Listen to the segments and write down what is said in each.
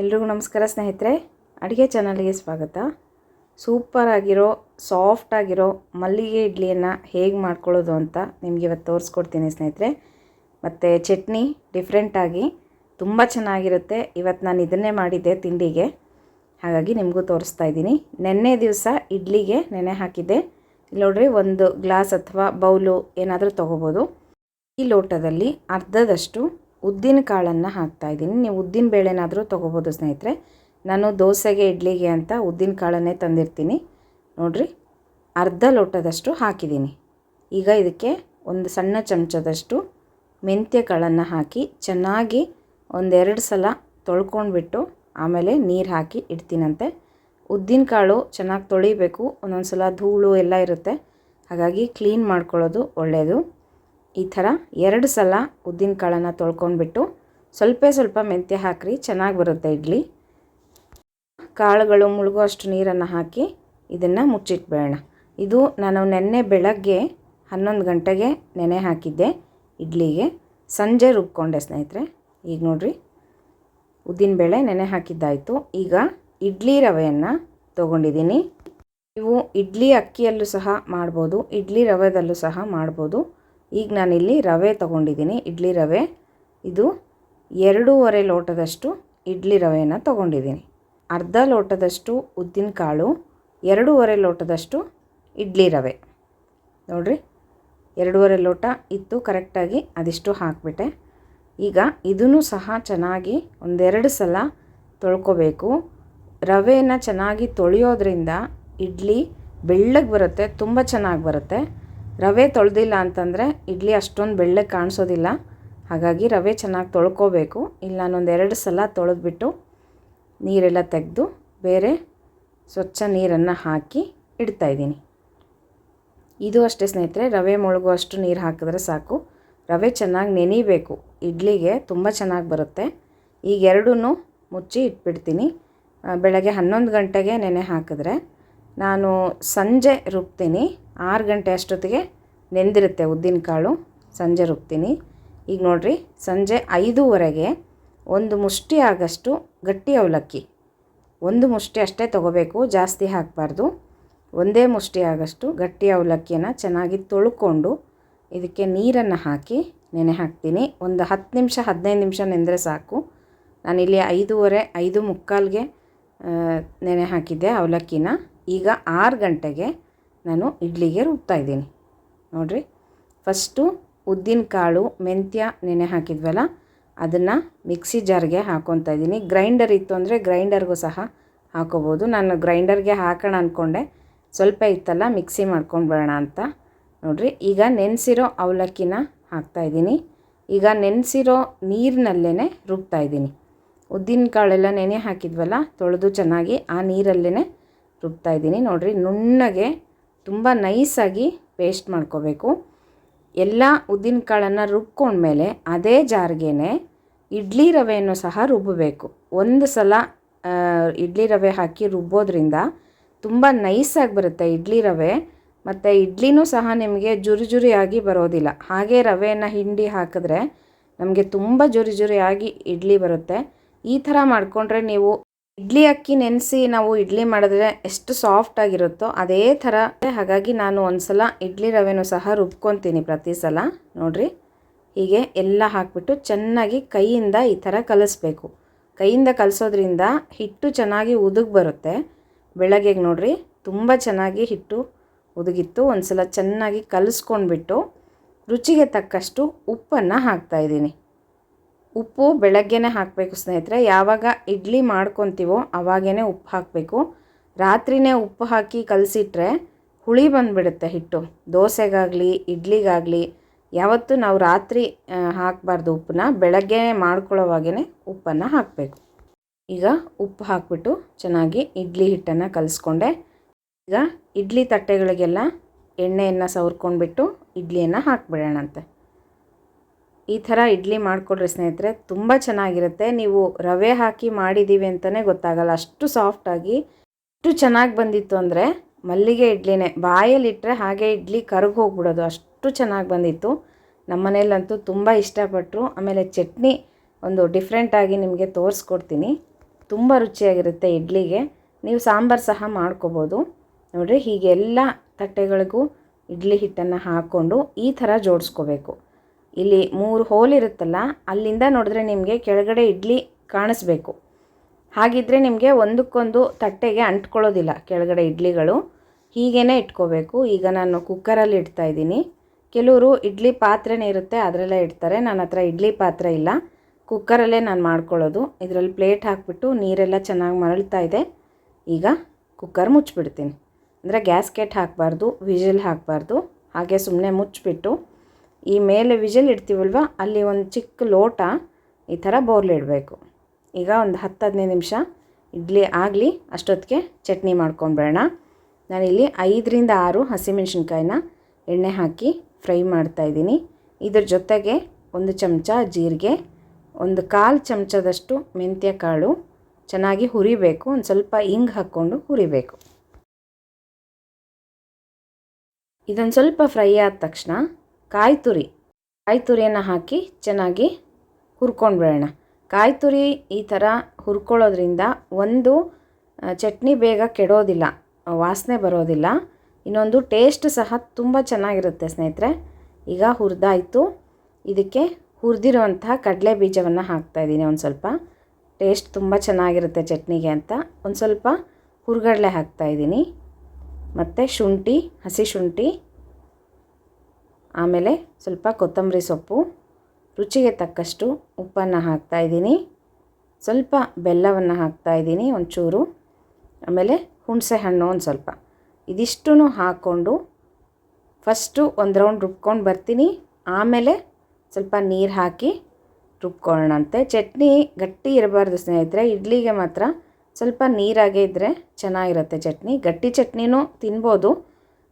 ಎಲ್ರಿಗೂ ನಮಸ್ಕಾರ ಸ್ನೇಹಿತರೆ, ಅಡುಗೆ ಚಾನಲ್ಗೆ ಸ್ವಾಗತ. ಸೂಪರ್ ಆಗಿರೋ ಸಾಫ್ಟ್ ಆಗಿರೋ ಮಲ್ಲಿಗೆ ಇಡ್ಲಿಯನ್ನು ಹೇಗೆ ಮಾಡ್ಕೊಳ್ಳೋದು ಅಂತ ನಿಮಗೆ ಇವತ್ತು ತೋರಿಸ್ಕೊಡ್ತೀನಿ ಸ್ನೇಹಿತರೆ. ಮತ್ತು ಚಟ್ನಿ ಡಿಫ್ರೆಂಟಾಗಿ ತುಂಬ ಚೆನ್ನಾಗಿರುತ್ತೆ. ಇವತ್ತು ನಾನು ಇದನ್ನೇ ಮಾಡಿದ್ದೆ ತಿಂಡಿಗೆ. ಹಾಗಾಗಿ ನಿಮಗೂ ತೋರಿಸ್ತಾ ಇದ್ದೀನಿ. ನೆನ್ನೆ ದಿವಸ ಇಡ್ಲಿಗೆ ನೆನೆ ಹಾಕಿದ್ದೆ. ನೋಡ್ರಿ, ಒಂದು ಗ್ಲಾಸ್ ಅಥವಾ ಬೌಲು ಏನಾದರೂ ತೊಗೋಬೋದು. ಈ ಲೋಟದಲ್ಲಿ ಅರ್ಧದಷ್ಟು ಉದ್ದಿನ ಕಾಳನ್ನು ಹಾಕ್ತಾಯಿದ್ದೀನಿ ನೀವು ಉದ್ದಿನ ಬೇಳೆನಾದರೂ ತೊಗೋಬೋದು ಸ್ನೇಹಿತರೆ. ನಾನು ದೋಸೆಗೆ, ಇಡ್ಲಿಗೆ ಅಂತ ಉದ್ದಿನ ಕಾಳನ್ನೇ ತಂದಿರ್ತೀನಿ. ನೋಡಿರಿ, ಅರ್ಧ ಲೋಟದಷ್ಟು ಹಾಕಿದ್ದೀನಿ. ಈಗ ಇದಕ್ಕೆ ಒಂದು ಸಣ್ಣ ಚಮಚದಷ್ಟು ಮೆಂತ್ಯ ಕಾಳನ್ನು ಹಾಕಿ ಚೆನ್ನಾಗಿ ಒಂದೆರಡು ಸಲ ತೊಳ್ಕೊಂಡ್ಬಿಟ್ಟು ಆಮೇಲೆ ನೀರು ಹಾಕಿ ಇಡ್ತೀನಂತೆ. ಉದ್ದಿನ ಕಾಳು ಚೆನ್ನಾಗಿ ತೊಳಿಬೇಕು. ಒಂದೊಂದು ಸಲ ಧೂಳು ಎಲ್ಲ ಇರುತ್ತೆ. ಹಾಗಾಗಿ ಕ್ಲೀನ್ ಮಾಡ್ಕೊಳ್ಳೋದು ಒಳ್ಳೆಯದು ಈ ಥರ ಎರಡು ಸಲ ಉದ್ದಿನ ಕಾಳನ್ನು ತೊಳ್ಕೊಂಡ್ಬಿಟ್ಟು ಸ್ವಲ್ಪ ಸ್ವಲ್ಪ ಮೆಂತ್ಯ ಹಾಕ್ರಿ, ಚೆನ್ನಾಗಿ ಬರುತ್ತೆ ಇಡ್ಲಿ. ಕಾಳುಗಳು ಮುಳುಗುವಷ್ಟು ನೀರನ್ನು ಹಾಕಿ ಇದನ್ನು ಮುಚ್ಚಿಟ್ಬೇಡ ಇದು ನಾನು ನೆನ್ನೆ ಬೆಳಗ್ಗೆ ಹನ್ನೊಂದು ಗಂಟೆಗೆ ನೆನೆ ಹಾಕಿದ್ದೆ ಇಡ್ಲಿಗೆ. ಸಂಜೆ ರುಬ್ಕೊಂಡೆ ಸ್ನೇಹಿತರೆ. ಈಗ ನೋಡಿರಿ ಉದ್ದಿನಬೇಳೆ ನೆನೆ ಹಾಕಿದ್ದಾಯಿತು. ಈಗ ಇಡ್ಲಿ ರವೆಯನ್ನು ತೊಗೊಂಡಿದ್ದೀನಿ. ನೀವು ಇಡ್ಲಿ ಅಕ್ಕಿಯಲ್ಲೂ ಸಹ ಮಾಡ್ಬೋದು, ಇಡ್ಲಿ ರವೆದಲ್ಲೂ ಸಹ ಮಾಡ್ಬೋದು. ಈಗ ನಾನಿಲ್ಲಿ ರವೆ ತೊಗೊಂಡಿದ್ದೀನಿ, ಇಡ್ಲಿ ರವೆ. ಇದು ಎರಡೂವರೆ ಲೋಟದಷ್ಟು ಇಡ್ಲಿ ರವೆಯನ್ನು ತೊಗೊಂಡಿದ್ದೀನಿ. ಅರ್ಧ ಲೋಟದಷ್ಟು ಉದ್ದಿನ ಕಾಳು, ಎರಡೂವರೆ ಲೋಟದಷ್ಟು ಇಡ್ಲಿ ರವೆ. ನೋಡಿರಿ, ಎರಡೂವರೆ ಲೋಟ ಇತ್ತು ಕರೆಕ್ಟಾಗಿ ಅದಿಷ್ಟು ಹಾಕಿಬಿಟ್ಟೆ. ಈಗ ಇದನ್ನು ಸಹ ಚೆನ್ನಾಗಿ ಒಂದೆರಡು ಸಲ ತೊಳ್ಕೊಬೇಕು. ರವೆಯನ್ನು ಚೆನ್ನಾಗಿ ತೊಳೆಯೋದ್ರಿಂದ ಇಡ್ಲಿ ಬೆಳ್ಳಗೆ ಬರುತ್ತೆ, ತುಂಬ ಚೆನ್ನಾಗಿ ಬರುತ್ತೆ. ರವೆ ತೊಳೆದಿಲ್ಲ ಅಂತಂದರೆ ಇಡ್ಲಿ ಅಷ್ಟೊಂದು ಬೆಳ್ಳಗೆ ಕಾಣಿಸೋದಿಲ್ಲ. ಹಾಗಾಗಿ ರವೆ ಚೆನ್ನಾಗಿ ತೊಳ್ಕೋಬೇಕು. ಇಲ್ಲ ನಾನೊಂದು ಎರಡು ಸಲ ತೊಳೆದ್ಬಿಟ್ಟು ನೀರೆಲ್ಲ ತೆಗೆದು ಬೇರೆ ಸ್ವಚ್ಛ ನೀರನ್ನು ಹಾಕಿ ಇಡ್ತಾಯಿದ್ದೀನಿ ಇದು ಅಷ್ಟೇ ಸ್ನೇಹಿತರೆ, ರವೆ ಮುಳುಗುವಷ್ಟು ನೀರು ಹಾಕಿದ್ರೆ ಸಾಕು. ರವೆ ಚೆನ್ನಾಗಿ ನೆನಿಬೇಕು. ಇಡ್ಲಿಗೆ ತುಂಬ ಚೆನ್ನಾಗಿ ಬರುತ್ತೆ. ಈಗ ಎರಡೂ ಮುಚ್ಚಿ ಇಟ್ಬಿಡ್ತೀನಿ. ಬೆಳಗ್ಗೆ ಹನ್ನೊಂದು ಗಂಟೆಗೆ ನೆನೆ ಹಾಕಿದ್ರೆ ನಾನು ಸಂಜೆ ರುಬ್ತೀನಿ. ಆರು ಗಂಟೆ ಅಷ್ಟೊತ್ತಿಗೆ ನೆಂದಿರುತ್ತೆ ಉದ್ದಿನ ಕಾಳು. ಸಂಜೆ ರುಬ್ತೀನಿ. ಈಗ ನೋಡಿರಿ, ಸಂಜೆ ಐದೂವರೆಗೆ ಒಂದು ಮುಷ್ಟಿ ಆಗಷ್ಟು ಗಟ್ಟಿ ಅವಲಕ್ಕಿ. ಒಂದು ಮುಷ್ಟಿ ಅಷ್ಟೇ ತೊಗೋಬೇಕು, ಜಾಸ್ತಿ ಹಾಕಬಾರ್ದು. ಒಂದೇ ಮುಷ್ಟಿ ಆಗಷ್ಟು ಗಟ್ಟಿ ಅವಲಕ್ಕಿಯನ್ನು ಚೆನ್ನಾಗಿ ತೊಳ್ಕೊಂಡು ಇದಕ್ಕೆ ನೀರನ್ನು ಹಾಕಿ ನೆನೆ ಹಾಕ್ತೀನಿ. ಒಂದು ಹತ್ತು ನಿಮಿಷ, ಹದಿನೈದು ನಿಮಿಷ ನೆಂದರೆ ಸಾಕು. ನಾನಿಲ್ಲಿ ಐದೂವರೆ, ಐದು ಮುಕ್ಕಾಲ್ಗೆ ನೆನೆ ಹಾಕಿದ್ದೆ ಅವಲಕ್ಕಿನ. ಈಗ ಆರು ಗಂಟೆಗೆ ನಾನು ಇಡ್ಲಿಗೆ ರುಬ್ತಾ ಇದ್ದೀನಿ. ನೋಡಿರಿ, ಫಸ್ಟು ಉದ್ದಿನ ಕಾಳು, ಮೆಂತ್ಯ, ನೆನೆ ಹಾಕಿದ್ವಲ್ಲ, ಅದನ್ನು ಮಿಕ್ಸಿ ಜಾರ್ಗೆ ಹಾಕ್ಕೊತಾ ಇದ್ದೀನಿ. ಗ್ರೈಂಡರ್ ಇತ್ತು ಅಂದರೆ ಗ್ರೈಂಡರ್ಗೂ ಸಹ ಹಾಕೋಬೋದು. ನಾನು ಗ್ರೈಂಡರ್ಗೆ ಹಾಕೋಣ ಅಂದ್ಕೊಂಡೆ ಸ್ವಲ್ಪ ಇತ್ತಲ್ಲ, ಮಿಕ್ಸಿ ಮಾಡ್ಕೊಂಡು ಬರೋಣ ಅಂತ. ನೋಡಿರಿ, ಈಗ ನೆನೆಸಿರೋ ಅವಲಕ್ಕಿನ ಹಾಕ್ತಾಯಿದ್ದೀನಿ ಈಗ ನೆನೆಸಿರೋ ನೀರಿನಲ್ಲೇ ರುಬ್ತಾ ಇದ್ದೀನಿ. ಉದ್ದಿನ ಕಾಳೆಲ್ಲ ನೆನೆ ಹಾಕಿದ್ವಲ್ಲ, ತೊಳೆದು ಚೆನ್ನಾಗಿ ಆ ನೀರಲ್ಲೇ ರುಬ್ತಾ ಇದ್ದೀನಿ. ನೋಡಿರಿ, ನುಣ್ಣಗೆ ತುಂಬ ನೈಸಾಗಿ ಪೇಸ್ಟ್ ಮಾಡ್ಕೋಬೇಕು. ಎಲ್ಲ ಉದ್ದಿನಕಾಳನ್ನು ರುಬ್ಕೊಂಡ್ಮೇಲೆ ಅದೇ ಜಾರ್ಗೆ ಇಡ್ಲಿ ರವೆಯನ್ನು ಸಹ ರುಬ್ಬಬೇಕು ಒಂದು ಸಲ ಇಡ್ಲಿ ರವೆ ಹಾಕಿ ರುಬ್ಬೋದ್ರಿಂದ ತುಂಬ ನೈಸಾಗಿ ಬರುತ್ತೆ ಇಡ್ಲಿ ರವೆ. ಮತ್ತು ಇಡ್ಲಿನೂ ಸಹ ನಿಮಗೆ ಜುರಿ ಜುರಿಯಾಗಿ ಬರೋದಿಲ್ಲ. ಹಾಗೆ ರವೆಯನ್ನು ಹಿಂಡಿ ಹಾಕಿದ್ರೆ ನಮಗೆ ತುಂಬ ಜುರಿ ಜುರಿಯಾಗಿ ಇಡ್ಲಿ ಬರುತ್ತೆ. ಈ ಥರ ಮಾಡಿಕೊಂಡ್ರೆ ನೀವು ಇಡ್ಲಿ ಅಕ್ಕಿ ನೆನೆಸಿ ನಾವು ಇಡ್ಲಿ ಮಾಡಿದ್ರೆ ಎಷ್ಟು ಸಾಫ್ಟ್ ಆಗಿರುತ್ತೋ ಅದೇ ಥರ. ಹಾಗಾಗಿ ನಾನು ಒಂದು ಸಲ ಇಡ್ಲಿ ರವೆನೂ ಸಹ ರುಬ್ಕೊತೀನಿ ಪ್ರತಿ ಸಲ. ನೋಡಿರಿ, ಹೀಗೆ ಎಲ್ಲ ಹಾಕಿಬಿಟ್ಟು ಚೆನ್ನಾಗಿ ಕೈಯಿಂದ ಈ ಥರ ಕಲಿಸ್ಬೇಕು. ಕೈಯಿಂದ ಕಲಿಸೋದ್ರಿಂದ ಹಿಟ್ಟು ಚೆನ್ನಾಗಿ ಉದುಗ್ ಬರುತ್ತೆ. ಬೆಳಗ್ಗೆಗೆ ನೋಡಿರಿ, ತುಂಬ ಚೆನ್ನಾಗಿ ಹಿಟ್ಟು ಉದುಗಿತ್ತು. ಒಂದು ಸಲ ಚೆನ್ನಾಗಿ ಕಲಿಸ್ಕೊಂಡ್ಬಿಟ್ಟು ರುಚಿಗೆ ತಕ್ಕಷ್ಟು ಉಪ್ಪನ್ನು ಹಾಕ್ತಾಯಿದ್ದೀನಿ ಉಪ್ಪು ಬೆಳಗ್ಗೆನೇ ಹಾಕಬೇಕು ಸ್ನೇಹಿತರೆ. ಯಾವಾಗ ಇಡ್ಲಿ ಮಾಡ್ಕೊತೀವೋ ಆವಾಗೇ ಉಪ್ಪು ಹಾಕಬೇಕು. ರಾತ್ರಿನೇ ಉಪ್ಪು ಹಾಕಿ ಕಲಸಿಟ್ರೆ ಹುಳಿ ಬಂದುಬಿಡುತ್ತೆ ಹಿಟ್ಟು. ದೋಸೆಗಾಗಲಿ, ಇಡ್ಲಿಗಾಗಲಿ, ಯಾವತ್ತೂ ನಾವು ರಾತ್ರಿ ಹಾಕಬಾರ್ದು ಉಪ್ಪನ್ನ. ಬೆಳಗ್ಗೆ ಮಾಡ್ಕೊಳ್ಳೋವಾಗೇ ಉಪ್ಪನ್ನು ಹಾಕಬೇಕು. ಈಗ ಉಪ್ಪು ಹಾಕ್ಬಿಟ್ಟು ಚೆನ್ನಾಗಿ ಇಡ್ಲಿ ಹಿಟ್ಟನ್ನು ಕಲಿಸ್ಕೊಂಡೆ. ಈಗ ಇಡ್ಲಿ ತಟ್ಟೆಗಳಿಗೆಲ್ಲ ಎಣ್ಣೆಯನ್ನು ಸವರ್ಕೊಂಡ್ಬಿಟ್ಟು ಇಡ್ಲಿಯನ್ನು ಹಾಕ್ಬಿಡೋಣಂತೆ. ಈ ಥರ ಇಡ್ಲಿ ಮಾಡಿಕೊಡ್ರಿ ಸ್ನೇಹಿತರೆ, ತುಂಬ ಚೆನ್ನಾಗಿರುತ್ತೆ. ನೀವು ರವೆ ಹಾಕಿ ಮಾಡಿದ್ದೀವಿ ಅಂತಲೇ ಗೊತ್ತಾಗಲ್ಲ. ಅಷ್ಟು ಸಾಫ್ಟಾಗಿ ಅಷ್ಟು ಚೆನ್ನಾಗಿ ಬಂದಿತ್ತು ಅಂದರೆ ಮಲ್ಲಿಗೆ ಇಡ್ಲಿನೇ. ಬಾಯಲ್ಲಿಟ್ಟರೆ ಹಾಗೆ ಇಡ್ಲಿ ಕರಗಿ ಹೋಗ್ಬಿಡೋದು. ಅಷ್ಟು ಚೆನ್ನಾಗಿ ಬಂದಿತ್ತು. ನಮ್ಮ ತುಂಬ ಇಷ್ಟಪಟ್ಟರು ಆಮೇಲೆ ಚಟ್ನಿ ಒಂದು ಡಿಫ್ರೆಂಟಾಗಿ ನಿಮಗೆ ತೋರಿಸ್ಕೊಡ್ತೀನಿ. ತುಂಬ ರುಚಿಯಾಗಿರುತ್ತೆ ಇಡ್ಲಿಗೆ. ನೀವು ಸಾಂಬಾರು ಸಹ ಮಾಡ್ಕೋಬೋದು. ನೋಡಿರಿ, ಹೀಗೆಲ್ಲ ತಟ್ಟೆಗಳಿಗೂ ಇಡ್ಲಿ ಹಿಟ್ಟನ್ನು ಹಾಕ್ಕೊಂಡು ಈ ಥರ ಜೋಡಿಸ್ಕೋಬೇಕು. ಇಲ್ಲಿ ಮೂರು ಹೋಲ್ ಇರುತ್ತಲ್ಲ, ಅಲ್ಲಿಂದ ನೋಡಿದ್ರೆ ನಿಮಗೆ ಕೆಳಗಡೆ ಇಡ್ಲಿ ಕಾಣಿಸ್ಬೇಕು. ಹಾಗಿದ್ದರೆ ನಿಮಗೆ ಒಂದಕ್ಕೊಂದು ತಟ್ಟೆಗೆ ಅಂಟ್ಕೊಳ್ಳೋದಿಲ್ಲ ಕೆಳಗಡೆ ಇಡ್ಲಿಗಳು. ಹೀಗೇ ಇಟ್ಕೋಬೇಕು. ಈಗ ನಾನು ಕುಕ್ಕರಲ್ಲಿ ಇಡ್ತಾ ಇದ್ದೀನಿ. ಕೆಲವರು ಇಡ್ಲಿ ಪಾತ್ರೆನೇ ಇರುತ್ತೆ, ಅದರಲ್ಲೇ ಇಡ್ತಾರೆ. ನನ್ನ ಹತ್ರ ಇಡ್ಲಿ ಪಾತ್ರೆ ಇಲ್ಲ. ಕುಕ್ಕರಲ್ಲೇ ನಾನು ಮಾಡ್ಕೊಳ್ಳೋದು. ಇದರಲ್ಲಿ ಪ್ಲೇಟ್ ಹಾಕಿಬಿಟ್ಟು ನೀರೆಲ್ಲ ಚೆನ್ನಾಗಿ ಮರಳ್ತಾ ಇದೆ. ಈಗ ಕುಕ್ಕರ್ ಮುಚ್ಚಿಬಿಡ್ತೀನಿ. ಅಂದರೆ ಗ್ಯಾಸ್ಕೆಟ್ ಹಾಕಬಾರ್ದು ವಿಜಿಲ್ ಹಾಕಬಾರ್ದು. ಹಾಗೆ ಸುಮ್ಮನೆ ಮುಚ್ಚಿಬಿಟ್ಟು ಈ ಮೇಲೆ ವಿಜಲ್ ಇಡ್ತೀವಲ್ವ, ಅಲ್ಲಿ ಒಂದು ಚಿಕ್ಕ ಲೋಟ ಈ ಥರ ಬೋರ್ಲಿಡಬೇಕು ಈಗ ಒಂದು ಹತ್ತು ಹದಿನೈದು ನಿಮಿಷ ಇಡ್ಲಿ ಆಗಲಿ, ಅಷ್ಟೊತ್ತಿಗೆ ಚಟ್ನಿ ಮಾಡ್ಕೊಂಡ್ಬೇಡ ನಾನಿಲ್ಲಿ ಐದರಿಂದ ಆರು ಹಸಿಮೆಣ್ಸಿನ್ಕಾಯಿನ ಎಣ್ಣೆ ಹಾಕಿ ಫ್ರೈ ಮಾಡ್ತಾಯಿದ್ದೀನಿ ಇದ್ರ ಜೊತೆಗೆ ಒಂದು ಚಮಚ ಜೀರಿಗೆ, ಒಂದು ಕಾಲು ಚಮಚದಷ್ಟು ಮೆಂತ್ಯ ಕಾಳು ಚೆನ್ನಾಗಿ ಹುರಿಬೇಕು, ಒಂದು ಸ್ವಲ್ಪ ಇಂಗ್ ಹಾಕ್ಕೊಂಡು ಹುರಿಬೇಕು. ಇದೊಂದು ಸ್ವಲ್ಪ ಫ್ರೈ ಆದ ತಕ್ಷಣ ಕಾಯಿ ತುರಿ ಕಾಯಿ ತುರಿಯನ್ನು ಹಾಕಿ ಚೆನ್ನಾಗಿ ಹುರ್ಕೊಂಡ್ಬಿಡೋಣ. ಕಾಯಿ ತುರಿ ಈ ಥರ ಹುರ್ಕೊಳ್ಳೋದ್ರಿಂದ ಒಂದು ಚಟ್ನಿ ಬೇಗ ಕೆಡೋದಿಲ್ಲ, ವಾಸನೆ ಬರೋದಿಲ್ಲ. ಇನ್ನೊಂದು ಟೇಸ್ಟ್ ಸಹ ತುಂಬ ಚೆನ್ನಾಗಿರುತ್ತೆ ಸ್ನೇಹಿತರೆ. ಈಗ ಹುರಿದಾಯಿತು. ಇದಕ್ಕೆ ಹುರಿದಿರುವಂತಹ ಕಡಲೆ ಬೀಜವನ್ನು ಹಾಕ್ತಾಯಿದ್ದೀನಿ ಒಂದು ಸ್ವಲ್ಪ. ಟೇಸ್ಟ್ ತುಂಬ ಚೆನ್ನಾಗಿರುತ್ತೆ ಚಟ್ನಿಗೆ ಅಂತ. ಒಂದು ಸ್ವಲ್ಪ ಹುರ್ಗಡಲೆ ಹಾಕ್ತಾಯಿದ್ದೀನಿ ಮತ್ತು ಶುಂಠಿ, ಹಸಿ ಶುಂಠಿ ಆಮೇಲೆ ಸ್ವಲ್ಪ ಕೊತ್ತಂಬರಿ ಸೊಪ್ಪು, ರುಚಿಗೆ ತಕ್ಕಷ್ಟು ಉಪ್ಪನ್ನು ಹಾಕ್ತಾಯಿದ್ದೀನಿ ಸ್ವಲ್ಪ ಬೆಲ್ಲವನ್ನು ಹಾಕ್ತಾಯಿದ್ದೀನಿ ಒಂಚೂರು. ಆಮೇಲೆ ಹುಣಸೆ ಹಣ್ಣು ಒಂದು ಸ್ವಲ್ಪ. ಇದಿಷ್ಟೂ ಹಾಕ್ಕೊಂಡು ಫಸ್ಟು ಒಂದು ರೌಂಡ್ ರುಬ್ಕೊಂಡು ಬರ್ತೀನಿ. ಆಮೇಲೆ ಸ್ವಲ್ಪ ನೀರು ಹಾಕಿ ರುಬ್ಕೊಳ್ಳೋಣಂತೆ ಚಟ್ನಿ ಗಟ್ಟಿ ಇರಬಾರ್ದು ಸ್ನೇಹಿತರೆ, ಇಡ್ಲಿಗೆ ಮಾತ್ರ ಸ್ವಲ್ಪ ನೀರಾಗೇ ಇದ್ದರೆ ಚೆನ್ನಾಗಿರುತ್ತೆ ಚಟ್ನಿ. ಗಟ್ಟಿ ಚಟ್ನಿನೂ ತಿನ್ಬೋದು.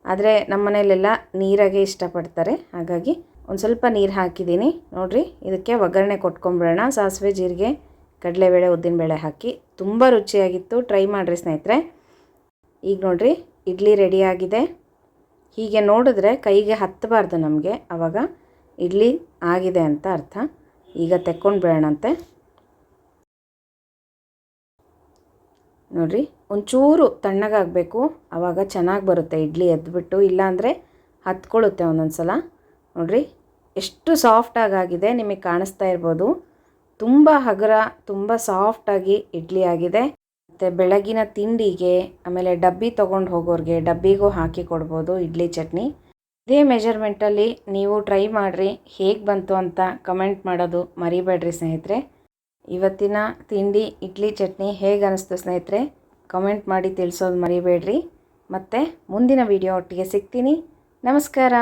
ಆದರೆ ನಮ್ಮ ಮನೆಯಲ್ಲೆಲ್ಲ ನೀರಾಗೆ ಇಷ್ಟಪಡ್ತಾರೆ. ಹಾಗಾಗಿ ಒಂದು ಸ್ವಲ್ಪ ನೀರು ಹಾಕಿದ್ದೀನಿ. ನೋಡಿರಿ, ಇದಕ್ಕೆ ಒಗ್ಗರಣೆ ಕೊಟ್ಕೊಂಬಿಡೋಣ ಸಾಸಿವೆ, ಜೀರಿಗೆ, ಕಡಲೆಬೇಳೆ, ಉದ್ದಿನಬೇಳೆ ಹಾಕಿ ತುಂಬ ರುಚಿಯಾಗಿತ್ತು. ಟ್ರೈ ಮಾಡಿರಿ ಸ್ನೇಹಿತರೆ. ಈಗ ನೋಡಿರಿ, ಇಡ್ಲಿ ರೆಡಿಯಾಗಿದೆ ಹೀಗೆ ನೋಡಿದ್ರೆ ಕೈಗೆ ಹತ್ತಬಾರ್ದು ನಮಗೆ. ಆವಾಗ ಇಡ್ಲಿ ಆಗಿದೆ ಅಂತ ಅರ್ಥ. ಈಗ ತೆಕ್ಕೊಂಡು ಬೇಡಂತೆ ನೋಡಿರಿ, ಒಂಚೂರು ತಣ್ಣಗಾಗಬೇಕು. ಆವಾಗ ಚೆನ್ನಾಗಿ ಬರುತ್ತೆ ಇಡ್ಲಿ ಎದ್ಬಿಟ್ಟು. ಇಲ್ಲಾಂದರೆ ಹತ್ಕೊಳ್ಳುತ್ತೆ ಒಂದೊಂದು ಸಲ ನೋಡಿರಿ, ಎಷ್ಟು ಸಾಫ್ಟಾಗಾಗಿದೆ ನಿಮಗೆ ಕಾಣಿಸ್ತಾ ಇರ್ಬೋದು. ತುಂಬ ಹಗುರ, ತುಂಬ ಸಾಫ್ಟಾಗಿ ಇಡ್ಲಿ ಆಗಿದೆ. ಮತ್ತು ಬೆಳಗಿನ ತಿಂಡಿಗೆ, ಆಮೇಲೆ ಡಬ್ಬಿ ತೊಗೊಂಡು ಹೋಗೋರಿಗೆ ಡಬ್ಬಿಗೂ ಹಾಕಿ ಕೊಡ್ಬೋದು ಇಡ್ಲಿ ಚಟ್ನಿ. ಇದೇ ಮೆಜರ್ಮೆಂಟಲ್ಲಿ ನೀವು ಟ್ರೈ ಮಾಡಿರಿ, ಹೇಗೆ ಬಂತು ಅಂತ ಕಮೆಂಟ್ ಮಾಡೋದು ಮರಿಬೇಡ್ರಿ ಸ್ನೇಹಿತರೆ. ಇವತ್ತಿನ ತಿಂಡಿ, ಇಡ್ಲಿ, ಚಟ್ನಿ ಹೇಗೆ ಅನಿಸ್ತು ಸ್ನೇಹಿತರೆ? ಕಮೆಂಟ್ ಮಾಡಿ ತಿಳಿಸೋದು ಮರಿಬೇಡ್ರಿ. ಮತ್ತು ಮುಂದಿನ ವಿಡಿಯೋ ಒಟ್ಟಿಗೆ ಸಿಗ್ತೀನಿ. ನಮಸ್ಕಾರ.